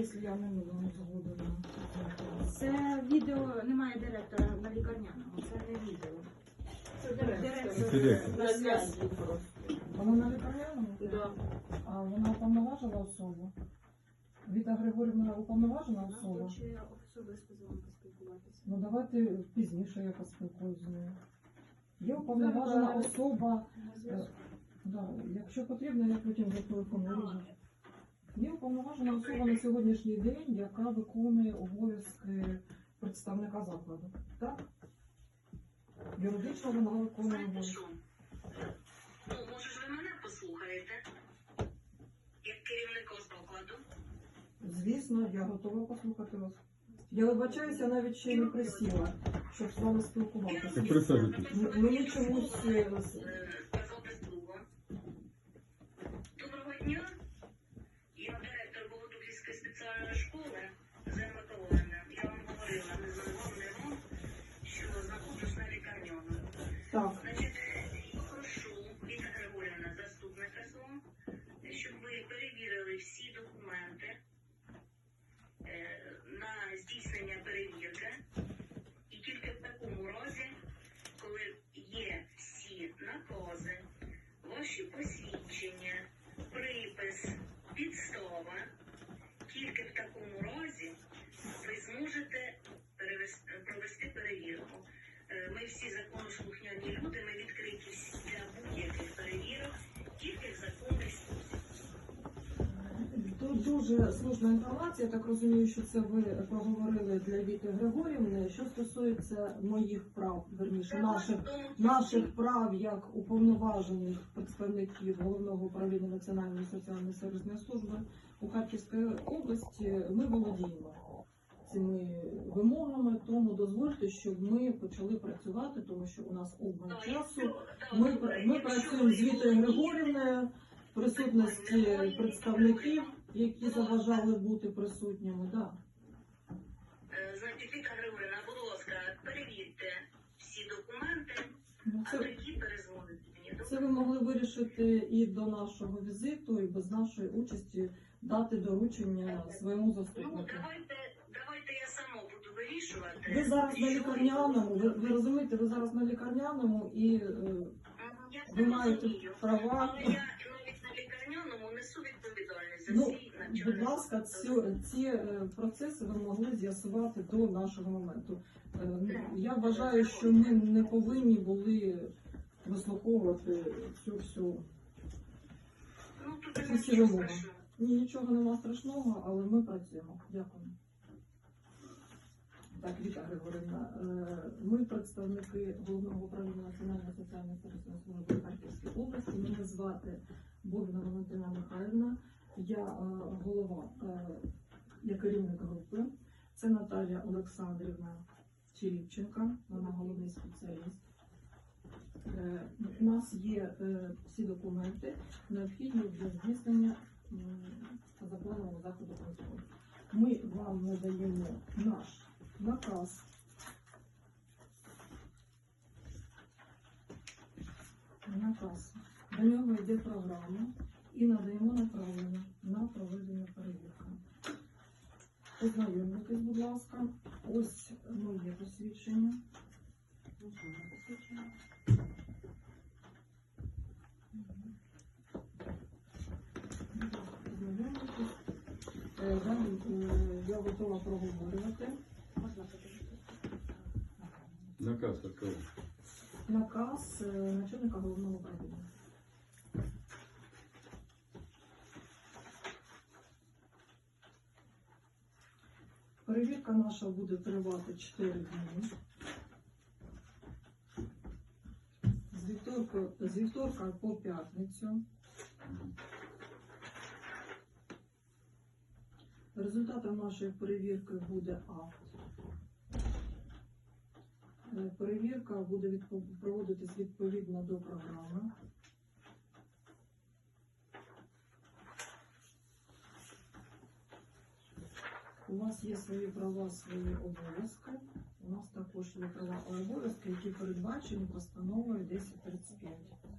якщо я не милому згодена. Це відео немає директора на лікарняному, це не відео. Це Директор Директор. на зв'язку. Вона на лікарняному? Да. А вона уповноважена особа? Віта Григорівна уповноважена особа? Хоче особисто з вами поспілкуватися. Ну давайте пізніше я поспілкуюсь з нею. Є уповноважена особа. Да, якщо потрібно, я потім зателефоную. Є уповноважена особа на сьогоднішній день, яка виконує обов'язки представника закладу. Так? Юридично вона виконує Знаєте обов'язки. що? Ну, може ж ви мене послухаєте? Як керівника закладу? Звісно, я готова послухати вас. Я вибачаюся, навіть ще не присіла, щоб з вами спілкуватися. Присаджуйтесь. М- Мені чомусь е, з- Е, Сказати слово. Доброго дня. Я директор Богодухівської спеціальної школи Зема Миколаївна. Я вам говорила, не за вам, не вам, що знаходжусь на лікарняному. так. Значить, я прошу Віта Григорівна, заступника свого, щоб ви перевірили всі документи е, на здійснення перевірки. І тільки в такому разі, коли є всі накази, ваші посвідчення, припис, підстава, тільки в такому разі ви зможете перевести, провести перевірку. Е, Ми всі законослухняні люди, ми відкриті для будь-яких перевірок, тільки в законний спосіб. Тут дуже сложна інформація. Я так розумію, що це ви проговорили для Віти Григорівни. Що стосується моїх прав, верніше наших наших прав як уповноважених представників головного управління Національної соціальної сервісної служби у Харківській області, ми володіємо цими вимогами. Тому дозвольте, щоб ми почали працювати, тому що у нас обмаль часу. Ми, ми працюємо з Вітою Григорівною присутності представників, які заважали бути присутніми. Да. Е, Значить, Віта Григорівна, будь ласка, перевірте всі документи, Ну, а Це, тоді перезвоните мені. це ви могли вирішити і до нашого візиту, і без нашої участі дати доручення своєму Ну, заступнику. давайте, давайте я сама буду вирішувати. Ви зараз на лікарняному, ви, ви розумієте, ви зараз на лікарняному і е, Я ви маєте розумію. права. Але я навіть на лікарняному несу відповідальність за Ну, свій навчальний Будь ласка, цю, ці е, процеси ви могли з'ясувати до нашого моменту. Е, Я вважаю, що ми не повинні були вислуховувати цю всю. Ну, тут Це нічого вимоги. страшного. Ні, нічого нема страшного, але ми працюємо. Дякую. Так, Віта Григорівна, е, ми представники головного управління Національної соціальної сервісної служби Харківської області. Мене звати Богна Валентина Михайлівна. Я е, голова, е, я керівник групи. Це Наталія Олександрівна Черівченка, вона головний спеціаліст. У нас є всі документи, необхідні для здійснення м, заходу контролю. Ми вам надаємо наш наказ. Наказ. До нього йде програма і надаємо направлення на проведення перевірки. Ознайомитесь, будь ласка. Ось моє посвідчення. Е, Далі е, я готова проговорювати. Наказ такой. Наказ е, начальника головного управління. Перевірка наша буде тривати 4 дні. З вівторка, з вівторка по п'ятницю. Результатом нашої перевірки буде акт. Е, Перевірка буде проводитись відповідно до програми. У вас є свої права, свої обов'язки. У нас також є права і обов'язки, які передбачені постановою 1035.